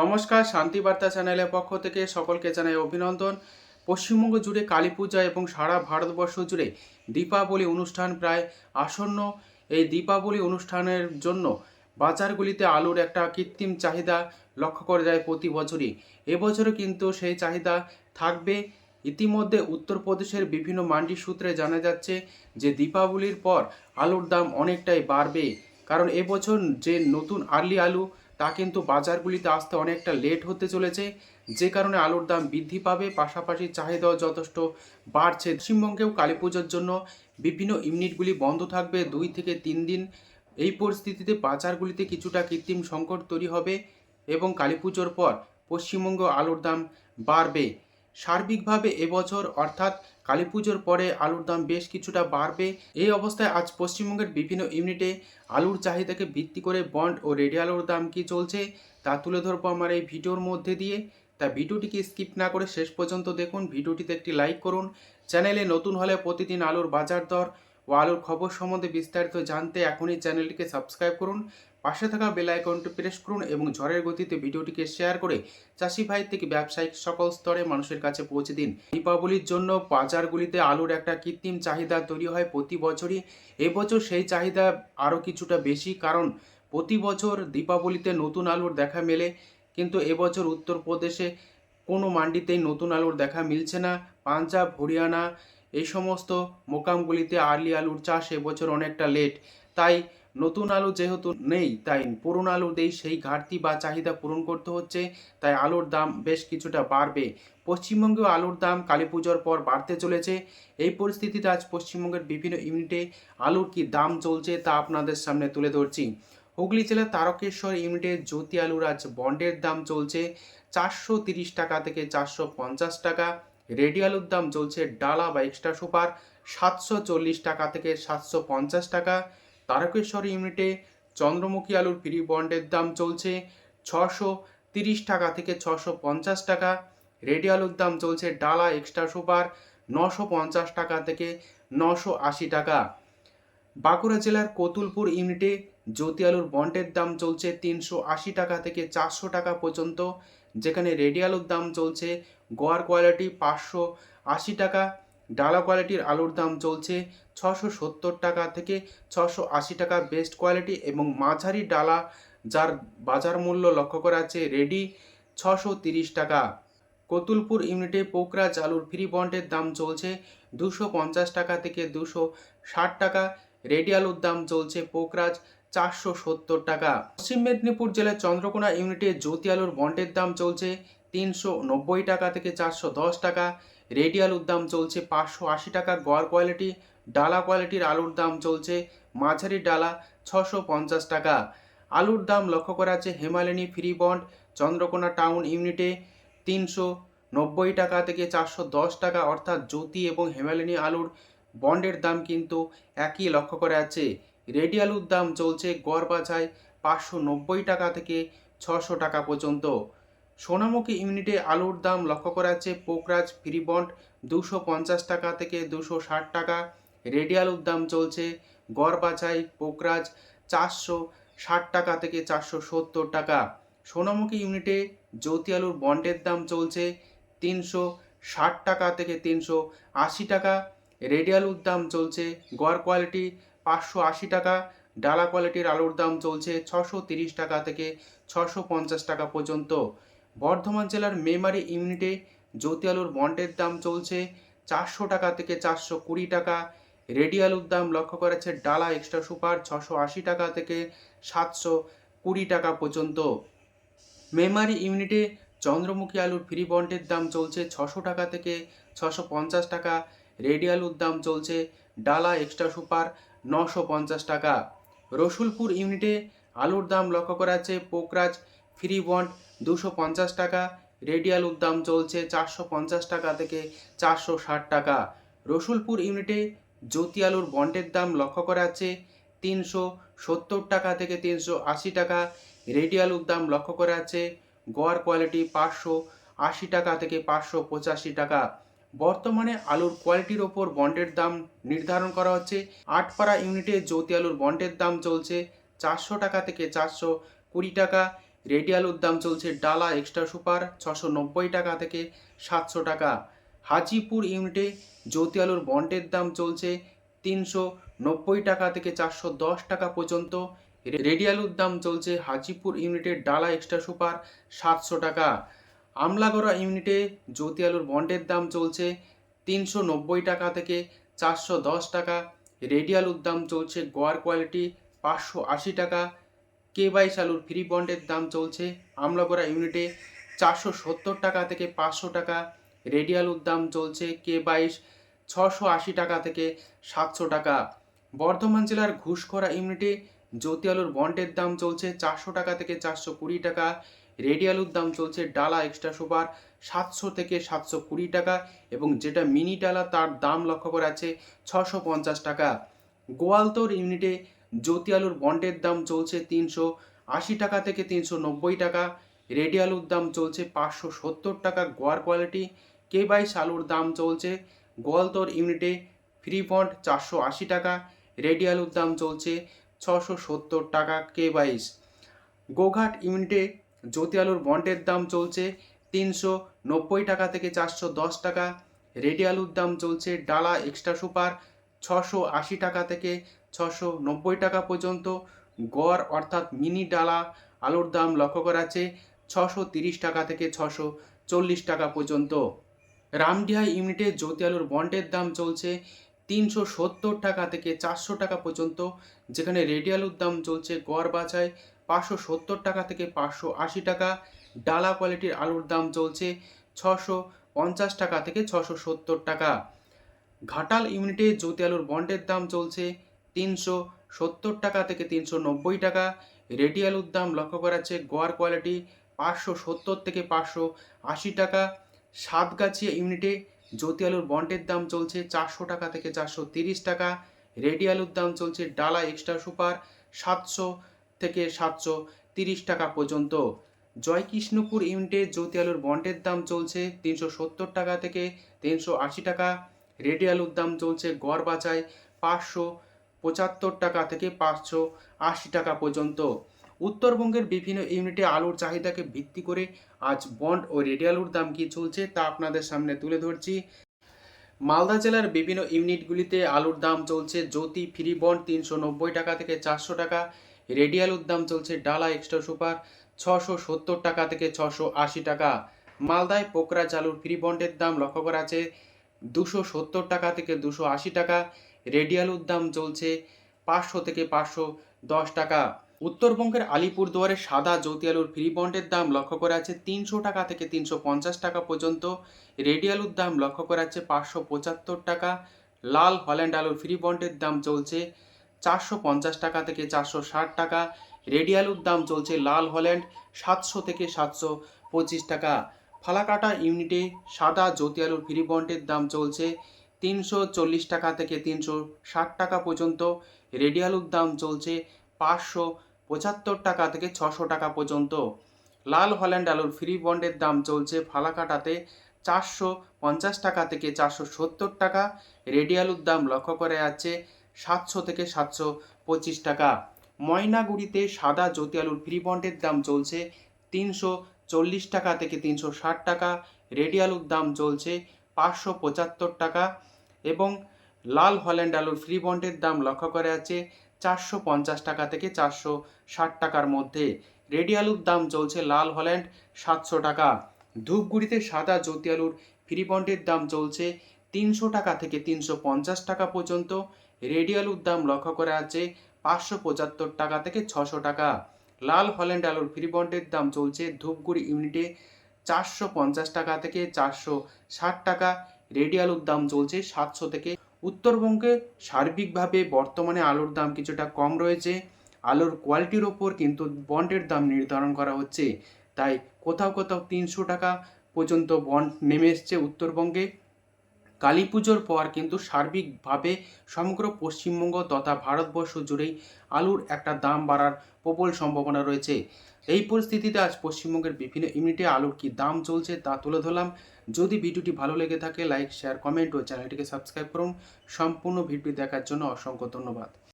নমস্কার শান্তিবার্তা চ্যানেলের পক্ষ থেকে সকলকে জানাই অভিনন্দন। পশ্চিমবঙ্গ জুড়ে কালী পূজা এবং সারা ভারতবর্ষ জুড়ে দীপাবলি অনুষ্ঠান প্রায় আসন্ন। এই দীপাবলি অনুষ্ঠানের জন্য বাজারগুলিতে আলুর একটা কৃত্রিম চাহিদা লক্ষ্য করা যায় প্রতি বছরই। এবছরও কিন্তু সেই চাহিদা থাকবে। ইতিমধ্যে উত্তরপ্রদেশের বিভিন্ন মান্ডি সূত্রে জানা যাচ্ছে যে দীপাবলির পর আলুর দাম অনেকটাই বাড়বে। কারণ এবছর যে নতুন আর্লি আলু তা কিন্তু বাজারগুলিতে আসতে অনেকটা লেট হতে চলেছে। যে কারণে আলুর দাম বৃদ্ধি পাবে, পাশাপাশি চাহিদাও যথেষ্ট বাড়ছে। পশ্চিমবঙ্গেও কালী পুজোর জন্য বিভিন্ন ইউনিটগুলি বন্ধ থাকবে দুই থেকে তিন দিন। এই পরিস্থিতিতে বাজারগুলিতে কিছুটা কৃত্রিম সংকট তৈরি হবে এবং কালী পুজোর পর পশ্চিমবঙ্গ আলুর দাম বাড়বে। সার্বিকভাবে এবছর, অর্থাৎ কালী পুজোর পরে আলুর দাম বেশ কিছুটা বাড়বে। এই অবস্থায় আজ পশ্চিমবঙ্গের বিভিন্ন ইউনিটে আলুর চাহিদাকে ভিত্তি করে বন্ড ও রেডি আলুর দাম কি চলছে তা তুলে ধরবো আমার এই ভিডিওর মধ্যে দিয়ে। তা ভিডিওটিকে স্কিপ না করে শেষ পর্যন্ত দেখুন। ভিডিওটিতে একটি লাইক করুন। চ্যানেলে নতুন হলে প্রতিদিন আলুর বাজার দর ও আলুর খবর সম্বন্ধে বিস্তারিত জানতে এখনই চ্যানেলটিকে সাবস্ক্রাইব করুন। পাশে থাকা বেল আইকনটি প্রেস করুন এবং ঝড়ের গতিতে ভিডিওটিকে শেয়ার করে চাষি ভাই থেকে ব্যবসায়িক সকল স্তরে মানুষের কাছে পৌঁছে দিন। দীপাবলির জন্য বাজারগুলিতে আলুর একটা কৃত্রিম চাহিদা তৈরি হয় প্রতি বছরই। এবছর সেই চাহিদা আরও কিছুটা বেশি কারণ প্রতি বছর দীপাবলিতে নতুন আলুর দেখা মেলে, কিন্তু এবছর উত্তরপ্রদেশে কোনো মান্ডিতেই নতুন আলুর দেখা মিলছে না। পাঞ্জাব, হরিয়ানা এই সমস্ত মোকামগুলিতে আর্লি আলুর চাষ এবছর অনেকটা লেট তাই নতুন আলু যেহেতু নেই, তাই পুরনো আলু দিয়েই সেই ঘাটতি বা চাহিদা পূরণ করতে হচ্ছে, তাই আলুর দাম বেশ কিছুটা বাড়বে। পশ্চিমবঙ্গেও আলুর দাম কালী পুজোর পর বাড়তে চলেছে। এই পরিস্থিতিতে আজ পশ্চিমবঙ্গের বিভিন্ন ইউনিটে আলুর কি দাম চলছে তা আপনাদের সামনে তুলে ধরছি। হুগলি জেলার তারকেশ্বর ইউনিটের জ্যোতি আলুর আজ বন্ডের দাম চলছে চারশো তিরিশ টাকা থেকে চারশো পঞ্চাশ টাকা। রেডি আলুর দাম চলছে ডালা বা এক্সট্রা সুপার সাতশো চল্লিশ টাকা থেকে সাতশো পঞ্চাশ টাকা। তারকেশ্বর ইউনিটে চন্দ্রমুখী আলুর ফ্রি বন্ডের দাম চলছে ছশো তিরিশ টাকা থেকে ছশো পঞ্চাশ টাকা। রেডি আলুর দাম চলছে ডালা এক্সট্রা সুপার নশো পঞ্চাশ টাকা থেকে নশো আশি টাকা। বাঁকুড়া জেলার কতুলপুর ইউনিটে জ্যোতি আলুর বন্ডের দাম চলছে তিনশো আশি টাকা থেকে চারশো টাকা পর্যন্ত, যেখানে রেডি আলুর দাম চলছে গোয়ার কোয়ালিটি পাঁচশো আশি টাকা। ডালা কোয়ালিটির আলুর দাম চলছে ছশো সত্তর টাকা থেকে ছশো আশি টাকা বেস্ট কোয়ালিটি এবং মাঝারি ডালা যার বাজার মূল্য লক্ষ্য করা আছে রেডি ছশো তিরিশ টাকা। কতুলপুর ইউনিটে পোকরাজ আলুর ফ্রি বন্ডের দাম চলছে দুশো পঞ্চাশ টাকা থেকে দুশো ষাট টাকা। রেডি আলুর দাম চলছে পোকরাজ চারশো সত্তর টাকা। পশ্চিম মেদিনীপুর জেলার চন্দ্রকোনা ইউনিটে জ্যোতি আলুর বন্ডের দাম চলছে তিনশো নব্বই টাকা থেকে চারশো দশ টাকা। রেডি আলুর দাম চলছে পাঁচশো আশি টাকা, গড় কোয়ালিটি, ডালা কোয়ালিটির আলুর দাম চলছে মাঝারি ডালা ছশো পঞ্চাশ টাকা। আলুর দাম লক্ষ্য করা আছে Hemalini free bond, Chandrakona town ইউনিটে তিনশো নব্বই টাকা থেকে চারশো দশ টাকা, অর্থাৎ জ্যোতি এবং হেমালিনী আলুর বন্ডের দাম কিন্তু একই লক্ষ্য করা আছে রেডি আলুর দাম চলছে গড় বাছায় পাঁচশো নব্বই টাকা থেকে ছশো টাকা পর্যন্ত। সোনামুখী ইউনিটে আলুর দাম লক্ষ্য করা যাচ্ছে। পোকরাজ ফ্রি বন্ড দুশো পঞ্চাশ টাকা থেকে দুশো ষাট টাকা। রেডি আলুর দাম চলছে। গড় বাছাই পোকরাজ চারশো ষাট টাকা থেকে চারশো সত্তর টাকা। সোনামুখী ইউনিটে জ্যোতি আলুর বন্ডের দাম চলছে তিনশো ষাট টাকা থেকে তিনশো আশি টাকা। রেডি আলুর দাম চলছে গড় কোয়ালিটি পাঁচশো আশি টাকা। ডালা কোয়ালিটির আলুর দাম চলছে ছশো তিরিশ টাকা থেকে ছশো পঞ্চাশ টাকা পর্যন্ত। বর্ধমান জেলার মেমারি ইউনিটে জ্যোতি আলুর বন্ডের দাম চলছে চারশো টাকা থেকে চারশো কুড়ি টাকা। রেডি আলুর দাম লক্ষ্য করেছে ডালা এক্সট্রা সুপার ছশো আশি টাকা থেকে সাতশো কুড়ি টাকা পর্যন্ত। মেমারি ইউনিটে চন্দ্রমুখী আলুর ফ্রি বন্ডের দাম চলছে ছশো টাকা থেকে ছশো পঞ্চাশ টাকা। রেডি আলুর দাম চলছে ডালা এক্সট্রা সুপার নশো পঞ্চাশ টাকা। রসুলপুর ইউনিটে আলুর দাম লক্ষ্য করা আছে পোকরাজ ফ্রি বন্ড, দুশো পঞ্চাশ টাকা। রেডি আলুর দাম চলছে চারশো পঞ্চাশ টাকা থেকে চারশো ষাট টাকা। রসুলপুর ইউনিটে জ্যোতি আলুর বন্ডের দাম লক্ষ্য করা আছে তিনশো সত্তর টাকা থেকে তিনশো আশি টাকা। রেডি আলুর দাম লক্ষ্য করা আছে গড় কোয়ালিটি পাঁচশো আশি টাকা থেকে পাঁচশো পঁচাশি টাকা। বর্তমানে আলুর কোয়ালিটির ওপর বন্ডের দাম নির্ধারণ করা হচ্ছে। আটপাড়া ইউনিটে জ্যোতি আলুর বন্ডের দাম চলছে চারশো টাকা থেকে চারশো কুড়ি টাকা। রেডি আলুর দাম চলছে ডালা এক্সট্রা সুপার ছশো নব্বই টাকা থেকে সাতশো টাকা। হাজিপুর ইউনিটে জ্যোতি আলুর বন্ডের দাম চলছে তিনশো নব্বই টাকা থেকে চারশো দশ টাকা পর্যন্ত। রেডি আলুর দাম চলছে হাজিপুর ইউনিটের ডালা এক্সট্রা সুপার সাতশো টাকা। আমলাগড়া ইউনিটে জ্যোতি আলুর বন্ডের দাম চলছে তিনশো নব্বই টাকা থেকে চারশো দশ টাকা। রেডি আলুর দাম চলছে গোয়ার কোয়ালিটি পাঁচশো আশি টাকা কে বাইশ আলুর ফ্রি বন্ডের দাম চলছে আমলাগড়া ইউনিটে চারশো সত্তর টাকা থেকে পাঁচশো টাকা। রেডি আলুর দাম চলছে কে বাইশ ছশো আশি টাকা থেকে সাতশো টাকা। বর্ধমান জেলার ঘুষখরা ইউনিটে জ্যোতি আলুর বন্ডের দাম চলছে চারশো টাকা থেকে চারশো কুড়ি টাকা। রেডি আলুর দাম চলছে ডালা এক্সট্রা সুপার সাতশো থেকে সাতশো কুড়ি টাকা এবং যেটা মিনি ডালা তার দাম লক্ষ্য করা আছে ছশো পঞ্চাশ টাকা। গোয়ালতোর ইউনিটে জ্যোতি আলুর বন্ডের দাম চলছে তিনশো আশি টাকা থেকে তিনশো নব্বই টাকা। রেডি আলুর দাম চলছে পাঁচশো সত্তর টাকা। গোয়ার কোয়ালিটি। কে বাইশ আলুর দাম চলছে গোয়ালতর ইউনিটে ফ্রি বন্ড চারশো আশি টাকা। রেডি আলুর দাম চলছে ছশো সত্তর টাকা কে বাইশ গোঘাট ইউনিটে জ্যোতি আলুর বন্ডের দাম চলছে তিনশো নব্বই টাকা থেকে চারশো দশ টাকা। রেডি আলুর দাম চলছে ডালা এক্সট্রা সুপার ছশো আশি টাকা থেকে ছশো নব্বই টাকা পর্যন্ত। গড় অর্থাৎ মিনি ডালা আলুর দাম লক্ষ্য করা আছে ছশো তিরিশ টাকা থেকে ছশো চল্লিশ টাকা পর্যন্ত। রামডিহা ইউনিটে জ্যোতি আলুর বন্ডের দাম চলছে তিনশো সত্তর টাকা থেকে চারশো টাকা পর্যন্ত, যেখানে রেডি আলুর দাম চলছে গড় বাছায় পাঁচশো সত্তর টাকা থেকে পাঁচশো আশি টাকা। ডালা কোয়ালিটির আলুর দাম চলছে ছশো পঞ্চাশ টাকা থেকে ছশো সত্তর টাকা। ঘাটাল ইউনিটে জ্যোতি আলুর বন্ডের দাম চলছে তিনশো সত্তর টাকা থেকে তিনশো নব্বই টাকা। রেডি আলুর দাম লক্ষ্য করা যাচ্ছে গোয়ার কোয়ালিটি পাঁচশো সত্তর থেকে পাঁচশো আশি টাকা। সাতগাছিয়া ইউনিটে জ্যোতি আলুর বন্ডের দাম চলছে চারশো টাকা থেকে চারশো তিরিশ টাকা। রেডি আলুর দাম চলছে ডালা এক্সট্রা সুপার সাতশো থেকে সাতশো তিরিশ টাকা পর্যন্ত। জয়কৃষ্ণপুর ইউনিটে জ্যোতি আলুর বন্ডের দাম চলছে তিনশো সত্তর টাকা থেকে তিনশো আশি টাকা। রেডি আলুর দাম চলছে গড় বাজায় পাঁচশো পঁচাত্তর টাকা থেকে পাঁচশো আশি টাকা পর্যন্ত। উত্তরবঙ্গের বিভিন্ন ইউনিটে আলুর চাহিদাকে ভিত্তি করে আজ বন্ড ও রেডি আলুর দাম কি চলছে তা আপনাদের সামনে তুলে ধরছি। মালদা জেলার বিভিন্ন ইউনিটগুলিতে আলুর দাম চলছে জ্যোতি ফ্রি বন্ড তিনশো নব্বই টাকা থেকে চারশো টাকা রেডি আলুর দাম চলছে ডালা এক্সট্রা সুপার ছশো সত্তর টাকা থেকে ছশো আশি টাকা। মালদায় পোকরা চালুর ফ্রি বন্ডের দাম লক্ষ্য করা আছে দুশো সত্তর টাকা থেকে দুশো আশি টাকা। রেডি আলুর দাম চলছে পাঁচশো থেকে পাঁচশো দশ টাকা। উত্তরবঙ্গের আলিপুরদুয়ারে সাদা জ্যোতি আলুর ফ্রি বন্ডের দাম লক্ষ্য করা আছে তিনশো টাকা থেকে তিনশো পঞ্চাশ টাকা পর্যন্ত। রেডি আলুর দাম লক্ষ্য করা আছে পাঁচশো পঁচাত্তর টাকা। লাল হল্যান্ড আলুর ফ্রি বন্ডের দাম চলছে চারশো পঞ্চাশ টাকা থেকে চারশো ষাট টাকা। রেডি আলুর দাম চলছে লাল হল্যান্ড সাতশো থেকে সাতশো পঁচিশ টাকা। ফালাকাটা ইউনিটে সাদা জ্যোতি আলুর ফ্রি বন্ডের দাম চলছে তিনশো চল্লিশ টাকা থেকে তিনশো ষাট টাকা পর্যন্ত। রেডি আলুর দাম চলছে পাঁচশো পঁচাত্তর টাকা থেকে ছশো টাকা পর্যন্ত। লাল হল্যান্ড আলুর ফ্রি বন্ডের দাম চলছে ফালাকাটাতে চারশো পঞ্চাশ টাকা থেকে চারশো সত্তর টাকা। রেডি আলুর দাম লক্ষ্য করে আছে সাতশো থেকে সাতশো পঁচিশ টাকা। ময়নাগুড়িতে সাদা জ্যোতি আলুর ফ্রি বন্ডের দাম চলছে তিনশো চল্লিশ টাকা থেকে তিনশো ষাট টাকা। রেডি আলুর দাম চলছে পাঁচশো পঁচাত্তর টাকা এবং লাল হল্যান্ড আলুর ফ্রি বন্ডের দাম লক্ষ্য করে আছে চারশো পঞ্চাশ টাকা থেকে চারশো ষাট টাকার মধ্যে। রেডি আলুর দাম চলছে লাল হল্যান্ড সাতশো টাকা। ধূপগুড়িতে সাদা জ্যোতি আলুর ফ্রি বন্ডের দাম চলছে তিনশো টাকা থেকে তিনশো পঞ্চাশ টাকা পর্যন্ত। রেডি আলুর দাম লক্ষ্য করে আছে পাঁচশো পঁচাত্তর টাকা থেকে ছশো টাকা। লাল হল্যান্ড আলুর ফ্রি বন্ডের দাম চলছে ধূপগুড়ি ইউনিটে চারশো পঞ্চাশ টাকা থেকে চারশো ষাট টাকা। রেডি আলুর দাম চলছে সাতশো থেকে। উত্তরবঙ্গে সার্বিকভাবে বর্তমানে আলুর দাম কিছুটা কম রয়েছে। আলুর কোয়ালিটির ওপর কিন্তু বন্ডের দাম নির্ধারণ করা হচ্ছে। তাই কোথাও কোথাও তিনশো টাকা পর্যন্ত বন্ড নেমে এসছে উত্তরবঙ্গে। কালী পুজোর পর কিন্তু সার্বিকভাবে সমগ্র পশ্চিমবঙ্গ তথা ভারতবর্ষ জুড়েই আলুর একটা দাম বাড়ার প্রবল সম্ভাবনা রয়েছে। এই পরিস্থিতিতে আজ পশ্চিমবঙ্গের বিভিন্ন ইউনিটে আলুর কি দাম চলছে তা তুলে ধরলাম। যদি ভিডিওটি ভালো লেগে থাকে, লাইক শেয়ার কমেন্ট ও চ্যানেলটিকে সাবস্ক্রাইব করুন। সম্পূর্ণ ভিডিও দেখার জন্য অসংখ্য ধন্যবাদ।